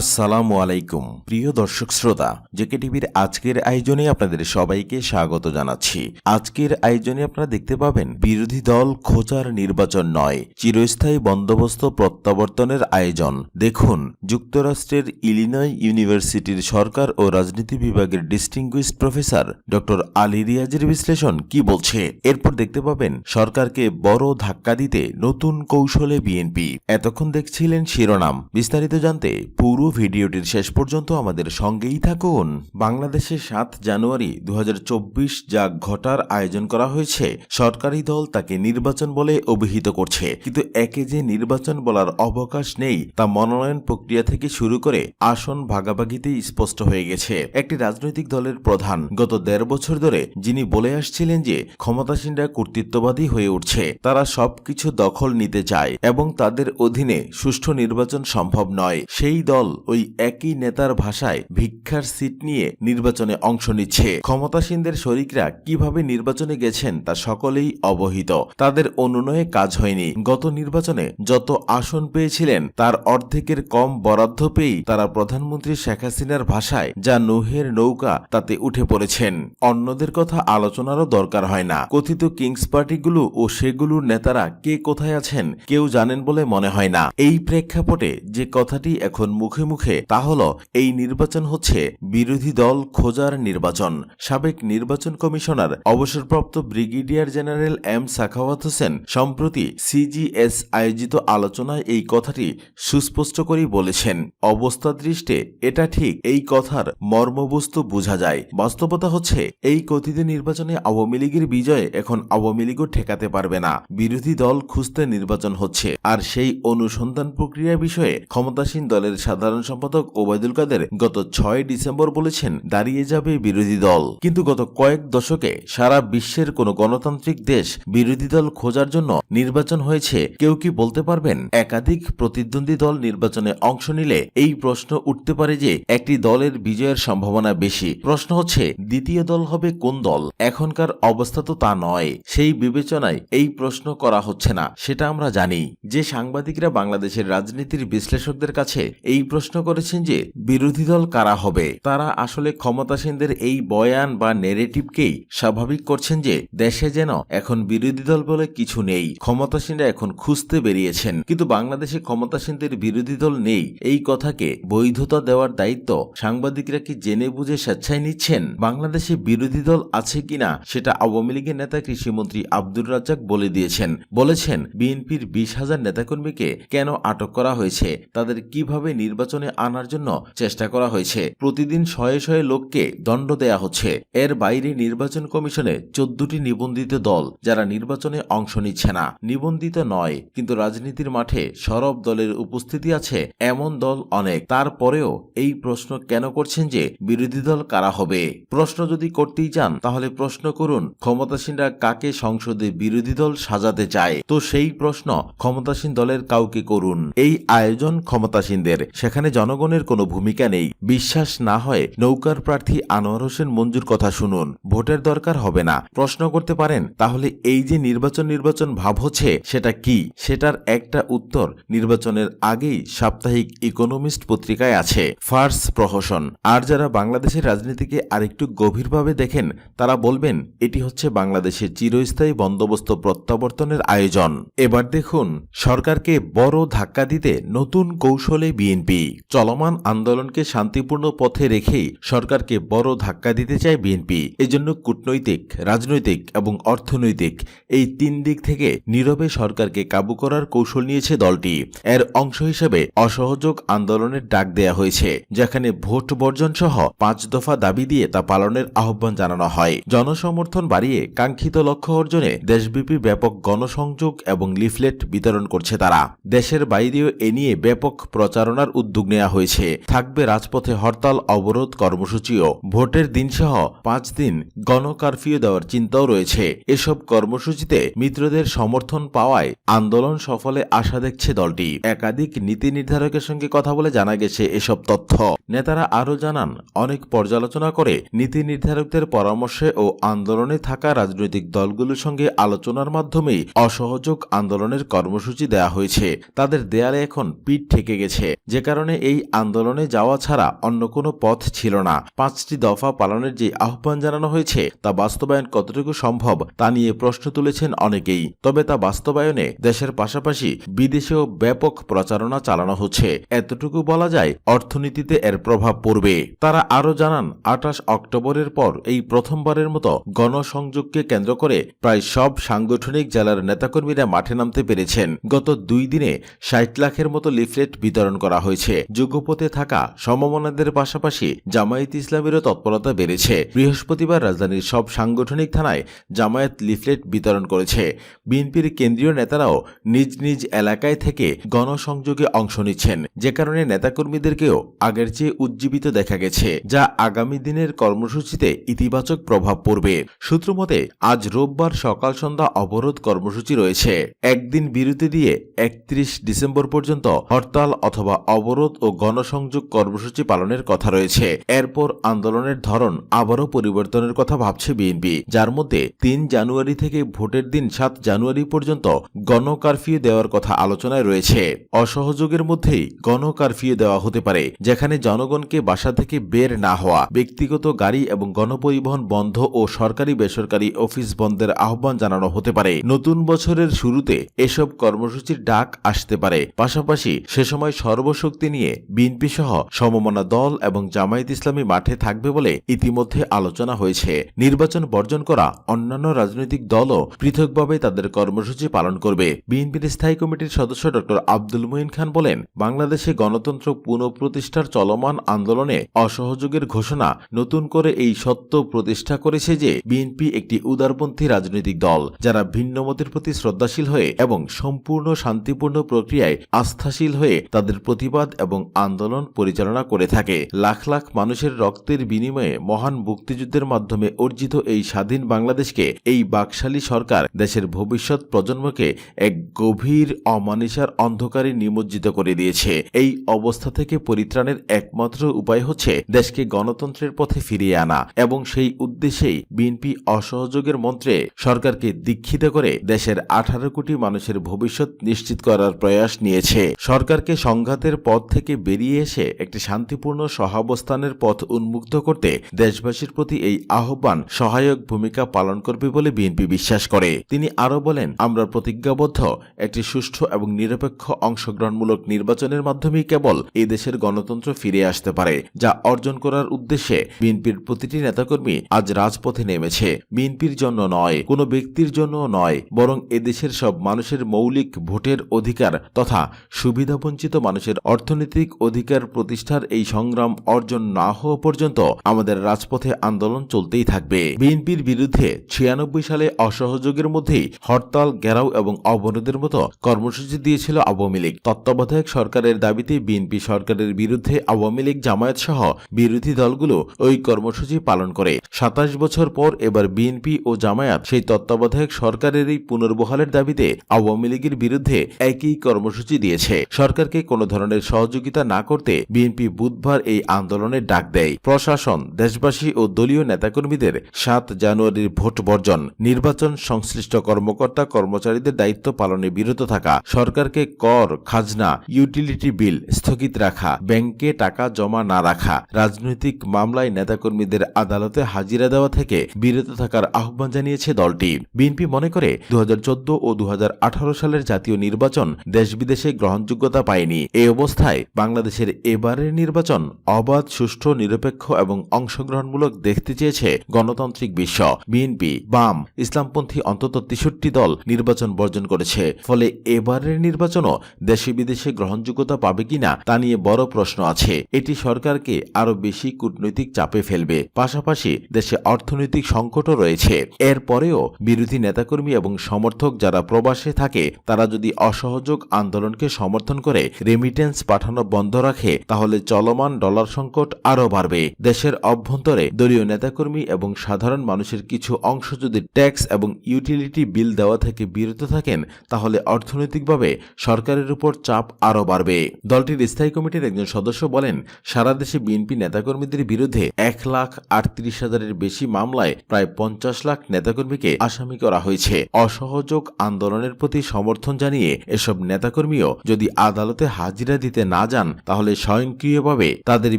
আসসালামু আলাইকুম। প্রিয় দর্শক শ্রোতা জেকে টিভির আজকের আয়োজনে আপনাদের সবাইকে স্বাগত জানাচ্ছি। আজকের আয়োজনে আপনারা দেখতে পাবেন, বিরোধী দল খোঁচার নির্বাচন নয়, চিরস্থায়ী বন্দোবস্ত প্রত্যাবর্তনের আয়োজন। দেখুন, যুক্তরাষ্ট্রের ইলিনয় ইউনিভার্সিটির সরকার ও রাজনীতি বিভাগের ডিস্টিংগুইশড প্রফেসর ডক্টর আলী রিয়াজের বিশ্লেষণ কি বলছে? এরপর দেখতে পাবেন, সরকারকে বড় ধাক্কা দিতে নতুন কৌশলে বিএনপি। এতক্ষণ দেখছিলেন শিরোনাম। বিস্তারিত জানতে পুরো ভিডিওটির শেষ পর্যন্ত আমাদের সঙ্গেই থাকুন। বাংলাদেশে সাত জানুয়ারি দু হাজার চব্বিশ যা ঘটার আয়োজন করা হয়েছে, সরকারি দল তাকে নির্বাচন বলে অভিহিত করছে। কিন্তু একে যে নির্বাচন বলার অবকাশ নেই, তা মনোনয়ন প্রক্রিয়া থেকে শুরু করে আসন ভাগাভাগিতেই স্পষ্ট হয়ে গেছে। একটি রাজনৈতিক দলের প্রধান গত দেড় বছর ধরে যিনি বলে আসছিলেন যে ক্ষমতাসীনরা কর্তৃত্ববাদী হয়ে উঠছে, তারা সবকিছু দখল নিতে চায় এবং তাদের অধীনে সুষ্ঠু নির্বাচন সম্ভব নয়। সেই দল ওই একই নেতার ভাষায় ভিক্ষার সিট নিয়ে নির্বাচনে অংশ নিচ্ছে। ক্ষমতাসীনদের শরিকরা কীভাবে নির্বাচনে গেছেন তা সকলেই অবহিত। তাদের অনুনয়ে কাজ হয়নি। গত নির্বাচনে যত আসন পেয়েছিলেন, তার অর্ধেকের কম বরাদ্দ পেয়েই তারা প্রধানমন্ত্রী শেখ হাসিনার ভাষায় যা নুহের নৌকা, তাতে উঠে পড়েছেন। অন্যদের কথা আলোচনারও দরকার হয় না। কথিত কিংস পার্টিগুলো ও সেগুলোর নেতারা কে কোথায় আছেন, কেউ জানেন বলে মনে হয় না। এই প্রেক্ষাপটে যে কথাটি এখন মুখে মুখে, তা হল, এই নির্বাচন হচ্ছে বিরোধী দল খোঁজার নির্বাচন। সাবেক নির্বাচন কমিশনার, অবসরপ্রাপ্ত brigadier general M Sakhawat Hossain, সম্প্রতি সিজিএস আয়োজিত আলোচনায় এই কথাটি সুস্পষ্ট করেই বলেছেন। অবস্থা দৃষ্টে এটা ঠিক, এই কথার মর্মবস্তু বোঝা যায়। বাস্তবতা হচ্ছে, এই কথিত নির্বাচনে আওয়ামী লীগের বিজয়ে এখন আওয়ামী লীগও ঠেকাতে পারবে না। বিরোধী দল খুঁজতে নির্বাচন হচ্ছে। আর সেই অনুসন্ধান প্রক্রিয়া বিষয়ে ক্ষমতাসীন দলের সাধারণ সম্পাদক ওবায়দুল কাদের গত ছয় ডিসেম্বর বলেছেন, দাঁড়িয়ে যাবে বিরোধী দল। কিন্তু গত কয়েক দশকে সারা বিশ্বের কোন গণতান্ত্রিক দেশ বিরোধী দল খোঁজার জন্য নির্বাচন হয়েছে। কেউ কি বলতে পারবেন? একাধিক প্রতিদ্বন্দ্বী দল নির্বাচনে অংশ নিলে এই প্রশ্ন উঠতে পারে যে, একটি দলের বিজয়ের সম্ভাবনা বেশি। প্রশ্ন হচ্ছে, দ্বিতীয় দল হবে কোন দল? এখনকার অবস্থা তো তা নয়। সেই বিবেচনায় এই প্রশ্ন করা হচ্ছে না, সেটা আমরা জানি। যে সাংবাদিকরা বাংলাদেশের রাজনীতির বিশ্লেষকদের কাছে এই প্রশ্ন করেছেন যে, বিরোধী দল কারা হবে? তারা আসলে ক্ষমতাসীনদের এই বয়ান বা নেরেটিভকেই স্বাভাবিক করছেন যে, দেশে যেন এখন বিরোধী দল বলে কিছু নেই। ক্ষমতাসীনরা এখন খুঁজতে বেরিয়েছেন। কিন্তু বাংলাদেশে ক্ষমতাসীনদের বিরোধী দল নেই। এই কথাকে বৈধতা দেওয়ার দায়িত্ব সাংবাদিকরা কি জেনে বুঝে স্বেচ্ছায় নিচ্ছেন? বাংলাদেশে বিরোধী দল আছে কিনা, সেটা আওয়ামী লীগের নেতা কৃষিমন্ত্রী আব্দুর রাজ্জাক বলে দিয়েছেন। বলেছেন, বিএনপির বিশ হাজার নেতাকর্মীকে কেন আটক করা হয়েছে? তাদের কীভাবে নির্বাচনে আনার জন্য চেষ্টা করা হয়েছে। প্রতিদিন শয়ে শয়ে লোককে দণ্ড দেয়া হচ্ছে। এর বাইরে নির্বাচন কমিশনে চোদ্দটি নিবন্ধিত দল, যারা নির্বাচনে অংশ নিচ্ছে না। নিবন্ধিত নয়, কিন্তু রাজনীতির মাঠে সরব দলের উপস্থিতি আছে এমন দল অনেক। তারপরেও এই প্রশ্ন কেন করছেন যে বিরোধী দল কারা হবে? প্রশ্ন যদি করতেই চান, তাহলে প্রশ্ন করুন, ক্ষমতাসীনরা কাকে সংসদে বিরোধী দল সাজাতে চায়? তো সেই প্রশ্ন ক্ষমতাসীন দলের কাউকে করুন। এই আয়োজন ক্ষমতাসীনদের। সেখানে জনগণের কোনো ভূমিকা নেই। বিশ্বাস না হয় নৌকার প্রার্থী আনোয়ার হোসেন মঞ্জুর কথা শুনুন। ভোটের দরকার হবে না। প্রশ্ন করতে পারেন, তাহলে এই যে নির্বাচন নির্বাচন ভাব হচ্ছে, সেটা কি? সেটার একটা উত্তর, নির্বাচনের আগেই সাপ্তাহিক ইকোনমিস্ট পত্রিকায় আছে, ফার্স প্রহসন। আর যারা বাংলাদেশের রাজনীতিকে আরেকটু গভীরভাবে দেখেন, তারা বলবেন, এটি হচ্ছে বাংলাদেশের চিরস্থায়ী বন্দোবস্ত প্রত্যাবর্তনের আয়োজন। এবার দেখুন, সরকারকে বড় ধাক্কা দিতে নতুন কৌশলে বিএনপি। চলমান আন্দোলনকে শান্তিপূর্ণ পথে রেখেই সরকারকে বড় ধাক্কা দিতে চায় বিএনপি। এজন্য কূটনৈতিক, রাজনৈতিক এবং অর্থনৈতিক এই তিন দিক থেকে নীরবে সরকারকে কাবু করার কৌশল নিয়েছে দলটি। এর অংশ হিসেবে অসহযোগ আন্দোলনের ডাক দেয়া হয়েছে, যেখানে ভোট বর্জন সহ পাঁচ দফা দাবি দিয়ে তা পালনের আহ্বান জানানো হয়। জনসমর্থন বাড়িয়ে কাঙ্ক্ষিত লক্ষ্য অর্জনে দেশব্যাপী ব্যাপক গণসংযোগ এবং লিফলেট বিতরণ করছে তারা। দেশের বাইরেও এ নিয়ে ব্যাপক প্রচারণার উদ্যোগ নেওয়া হয়েছে। থাকবে রাজপথে হরতাল, অবরোধ কর্মসূচিও। ভোটের দিনসহ পাঁচ দিন গণকারফিউ দেওয়ার চিন্তাও রয়েছে। এসব কর্মসূচিতে মিত্রদের সমর্থন পাওয়ায় আন্দোলন সফলে আশা দেখছে দলটি। একাধিক নীতি নির্ধারকের সঙ্গে কথা বলে জানা গেছে এসব তথ্য। নেতারা আরও জানান, অনেক পর্যালোচনা করে নীতি নির্ধারকদের পরামর্শে ও আন্দোলনে থাকা রাজনৈতিক দলগুলোর সঙ্গে আলোচনার মাধ্যমেই অসহযোগ আন্দোলনের কর্মসূচি দেয়া হয়েছে। তাদের দেয়ালে এখন পিঠ ঠেকে গেছে। যে কারণে এই আন্দোলনে যাওয়া ছাড়া অন্য কোনো পথ ছিল না। পাঁচটি দফা পালনের যে আহ্বান জানানো হয়েছে তা বাস্তবায়ন কতটুকু সম্ভব তা নিয়ে প্রশ্ন তুলেছেন অনেকেই। তবে তা বাস্তবায়নে দেশের পাশাপাশি বিদেশেও ব্যাপক প্রচারণা চালানো হচ্ছে। এতটুকু বলা যায়, অর্থনীতিতে এর প্রভাব পড়বে। তারা আরও জানান, আঠাশ অক্টোবরের পর এই প্রথমবারের মতো গণসংযোগকে কেন্দ্র করে প্রায় সব সাংগঠনিক জেলার নেতাকর্মীরা মাঠে নামতে পেরেছেন। গত দুই দিনে ষাট লাখের মতো লিফলেট বিতরণ করা হয়েছে। যুগপথে থাকা সমমনাদের পাশাপাশি জামায়াত ইসলামেরও তৎপরতা বেড়েছে। বৃহস্পতিবার রাজধানীর সব সাংগঠনিক থানায় জামায়াত লিফলেট বিতরণ করেছে। বিএনপির কেন্দ্রীয় নেতারাও নিজ নিজ এলাকায় থেকে গণসংযোগে অংশ নিচ্ছেন। যে কারণে নেতাকর্মীদেরকেও আগের চেয়ে উজ্জীবিত দেখা গেছে, যা আগামী দিনের কর্মসূচিতে ইতিবাচক প্রভাব পড়বে। সূত্রমতে আজ রোববার সকাল সন্ধ্যা অবরোধ কর্মসূচি রয়েছে। একদিন বিরতি দিয়ে একত্রিশ ডিসেম্বর পর্যন্ত হরতাল অথবা অবরোধ ও গণসংযোগ কর্মসূচি পালনের কথা রয়েছে। এরপর আন্দোলনের ধরন আবারও পরিবর্তনের কথা ভাবছে বিএনপি। যার মধ্যে তিন জানুয়ারি থেকে ভোটের দিন সাত জানুয়ারি পর্যন্ত গণ কারফিউ দেওয়ার কথা আলোচনায় রয়েছে। অসহযোগের মধ্যেই গণ কারফিউ দেওয়া হতে পারে, যেখানে জনগণকে বাসা থেকে বের না হওয়া, ব্যক্তিগত গাড়ি এবং গণপরিবহন বন্ধ ও সরকারি বেসরকারি অফিস বন্ধের আহ্বান জানানো হতে পারে। নতুন বছরের শুরুতে এসব কর্মসূচির ডাক আসতে পারে। পাশাপাশি সে সময় সর্বশক্তি নিয়ে বিএনপি সহ সমমনা দল এবং জামায়াত ইসলামী মাঠে থাকবে বলে ইতিমধ্যে আলোচনা হয়েছে। নির্বাচন বর্জন করা অন্যান্য রাজনৈতিক দলও পৃথকভাবে তাদের কর্মসূচি পালন করবে। বিএনপির স্থায়ী কমিটির সদস্য ড. আব্দুল মঈন খান বলেন, বাংলাদেশে গণতন্ত্র পুনঃপ্রতিষ্ঠার চলমান আন্দোলনে অসহযোগের ঘোষণা নতুন করে এই সত্য প্রতিষ্ঠা করেছে যে বিএনপি একটি উদারপন্থী রাজনৈতিক দল, যারা ভিন্নমতের প্রতি শ্রদ্ধাশীল হয়ে এবং সম্পূর্ণ শান্তিপূর্ণ প্রক্রিয়ায় আস্থাশীল হয়ে তাদের প্রতিবাদ এবং আন্দোলন পরিচালনা করে থাকে। লাখ লাখ মানুষের রক্তের বিনিময়ে মহান মুক্তিযুদ্ধের মাধ্যমে অর্জিত এই স্বাধীন বাংলাদেশকে এই বাকশালী সরকার দেশের ভবিষ্যৎ প্রজন্মকে এক গভীর, অমানিসার অন্ধকারে নিমজ্জিত করে দিয়েছে। এই অবস্থা থেকে পরিত্রাণের একমাত্র উপায় হচ্ছে দেশকে গণতন্ত্রের পথে ফিরিয়ে আনা এবং সেই উদ্দেশ্যেই বিএনপি অসহযোগের মন্ত্রে সরকারকে দীক্ষিত করে দেশের আঠারো কোটি মানুষের ভবিষ্যৎ নিশ্চিত করার প্রয়াস নিয়েছে। সরকারকে সংঘাতের পথ থেকে বেরিয়ে এসে একটি শান্তিপূর্ণ সহাবস্থানের পথ উন্মুক্ত করতে দেশবাসীর প্রতি এই আহ্বান সহায়ক ভূমিকা পালন করবে বলে বিএনপি বিশ্বাস করে। তিনি আরও বলেন, আমরা প্রতিজ্ঞাবদ্ধ, একটি সুষ্ঠু এবং নিরপেক্ষ অংশগ্রহণমূলক নির্বাচনের মাধ্যমেই কেবল এই দেশের গণতন্ত্র ফিরে আসতে পারে, যা অর্জন করার উদ্দেশ্যে বিএনপির প্রতিটি নেতাকর্মী আজ রাজপথে নেমেছে। বিএনপির জন্য নয়, কোনো ব্যক্তির জন্য নয়, বরং এদেশের সব মানুষের মৌলিক ভোটের অধিকার তথা সুবিধাবঞ্চিত মানুষের অর্থনৈতিক অধিকার প্রতিষ্ঠার এই সংগ্রাম অর্জন না হওয়া পর্যন্ত আমাদের রাজপথে আন্দোলন চলতেই থাকবে। বিএনপির বিরুদ্ধে ছিয়ানব্বই সালে অসহযোগের মধ্যেই হরতাল, ঘেরাও এবং অবরোধের মতো কর্মসূচি দিয়েছিল আওয়ামী লীগ। তত্ত্বাবধায়ক সরকারের দাবিতে বিএনপি সরকারের বিরুদ্ধে আওয়ামী লীগ জামায়াত সহ বিরোধী দলগুলো ওই কর্মসূচি পালন করে। সাতাশ বছর পর এবার বিএনপি ও জামায়াত সেই তত্ত্বাবধায়ক সরকারেরই পুনর্বহালের দাবিতে আওয়ামী লীগের বিরুদ্ধে একই কর্মসূচি দিয়েছে। সরকারকে কোনো ধরনের সহযোগিতা না করতে বিএনপি বুধবার এই আন্দোলনের ডাক দেয়। প্রশাসন, দেশবাসী ও দলীয় নেতাকর্মীদের সাত জানুয়ারির ভোট বর্জন, নির্বাচন সংশ্লিষ্ট কর্মকর্তা কর্মচারীদের দায়িত্ব পালনে বিরত থাকা, সরকারকে কর, খাজনা, ইউটিলিটি বিল স্থগিত রাখা, ব্যাংকে টাকা জমা না রাখা, রাজনৈতিক মামলায় নেতাকর্মীদের আদালতে হাজিরা দেওয়া থেকে বিরত থাকার আহ্বান জানিয়েছে দলটি। বিএনপি মনে করে দু হাজার চোদ্দ ও দু হাজার আঠারো সালের জাতীয় নির্বাচন দেশ বিদেশে গ্রহণযোগ্যতা পায়নি। এই অবস্থায় বাংলাদেশের এবারের নির্বাচন অবাধ, সুষ্ঠু, নিরপেক্ষ এবং অংশগ্রহণমূলক দেখতে চেয়েছে গণতান্ত্রিক বিশ্ব বিএনপি বাম, ইসলামপন্থী অন্তত তেষট্টি দল নির্বাচন বর্জন করেছে। ফলে এবারের নির্বাচনও দেশে বিদেশে গ্রহণযোগ্যতা পাবে কিনা তা নিয়ে বড় প্রশ্ন আছে। এটি সরকারকে আরও বেশি কূটনৈতিক চাপে ফেলবে। পাশাপাশি দেশে অর্থনৈতিক সংকটও রয়েছে। এরপরেও বিরোধী নেতাকর্মী এবং সমর্থক যারা প্রবাসে থাকে, তারা যদি অসহযোগ আন্দোলনকে সমর্থন করে রেমিটেন্স পাঠানো বন্ধ রাখে, তাহলে চলমান ডলার সংকট আরও বাড়বে। দেশের অভ্যন্তরে দলীয় নেতাকর্মী এবং সাধারণ মানুষের কিছু অংশ যদি ট্যাক্স এবং ইউটিলিটি বিল দেওয়া থেকে বিরত থাকেন, তাহলে অর্থনৈতিকভাবে সরকারের উপর চাপ আরও বাড়বে। দলটির স্থায়ী কমিটির একজন সদস্য বলেন, সারা দেশে বিএনপি নেতাকর্মীদের বিরুদ্ধে এক লাখ আটত্রিশ হাজারের বেশি মামলায় প্রায় পঞ্চাশ লাখ নেতাকর্মীকে আসামি করা হয়েছে। অসহযোগ আন্দোলনের প্রতি সমর্থন জানিয়ে এসব নেতাকর্মীও যদি আদালতে হাজিরা দিতে না যান, তাহলে স্বয়ংক্রিয়ভাবে তাদের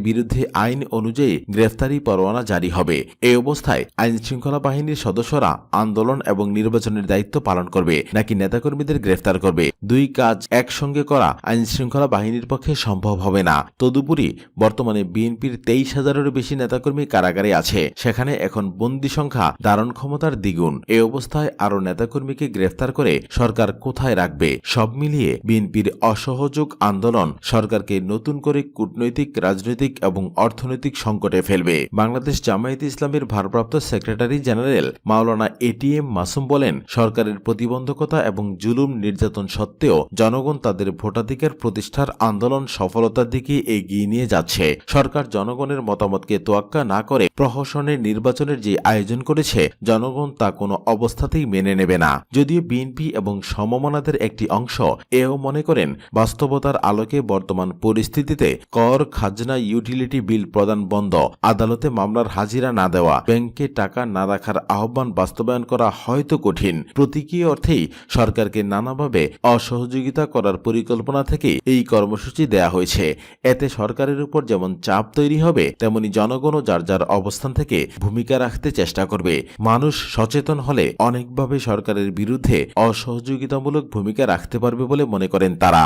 বিরুদ্ধে আইন অনুযায়ী গ্রেফতারি পরোয়ানা জারি হবে। এই অবস্থায় আইন শৃঙ্খলা বাহিনীর সদস্যরা আন্দোলন এবং নির্বাচনের দায়িত্ব পালন করবে, নাকি নেতাকর্মীদের গ্রেফতার করবে। দুই কাজ একসঙ্গে করা আইন শৃঙ্খলা বাহিনীর পক্ষে সম্ভব হবে না। তদুপরি বর্তমানে বিএনপির তেইশ হাজারেরও বেশি নেতাকর্মী কারাগারে আছে। সেখানে এখন বন্দি সংখ্যা ধারণ ক্ষমতার দ্বিগুণ। এ অবস্থায় আরও নেতাকর্মীকে গ্রেফতার করে সরকার কোথায় রাখবে? সব মিলিয়ে বিএনপির অসহযোগ আন্দোলন সরকারকে নতুন করে কূটনৈতিক, রাজনৈতিক এবং অর্থনৈতিক সংকটে ফেলবে। বাংলাদেশ জামায়াত ইসলামের ভারপ্রাপ্ত secretary general Maulana A T M Masum বলেন, সরকারের প্রতিবন্ধকতা এবং জুলুম নির্যাতন সত্ত্বেও জনগণ তাদের ভোটাধিকার প্রতিষ্ঠার আন্দোলন সফলতার দিকে এগিয়ে নিয়ে যাচ্ছে। সরকার জনগণের মতামতকে তোয়াক্কা না করে প্রহসনের নির্বাচনের যে আয়োজন করেছে, জনগণ তা কোনো অবস্থাতেই মেনে নেবে না। যদিও বিএনপি এবং সমমনাদের একটি অংশ এও মনে করেন, বাস্তবতার আলোকে বর্তমান পরিস্থিতিতে কর, খাজনা, ইউটিলিটি বিল প্রদান বন্ধ, আদালতে মামলার হাজিরা না দেওয়া। ব্যাংকে টাকা না রাখার আহ্বান বাস্তবায়ন করা হয়তো কঠিন। প্রতীকী অর্থেই সরকারকে নানাভাবে অসহযোগিতা করার পরিকল্পনা থেকে এই কর্মসূচি দেয়া হয়েছে। এতে সরকারের উপর যেমন চাপ তৈরি হবে, তেমনি জনগণও যার যার অবস্থান থেকে ভূমিকা রাখতে চেষ্টা করবে। মানুষ সচেতন হলে অনেকভাবে সরকারের বিরুদ্ধে অসহযোগিতামূলক ভূমিকা রাখতে পারবে বলে মনে করেন তারা।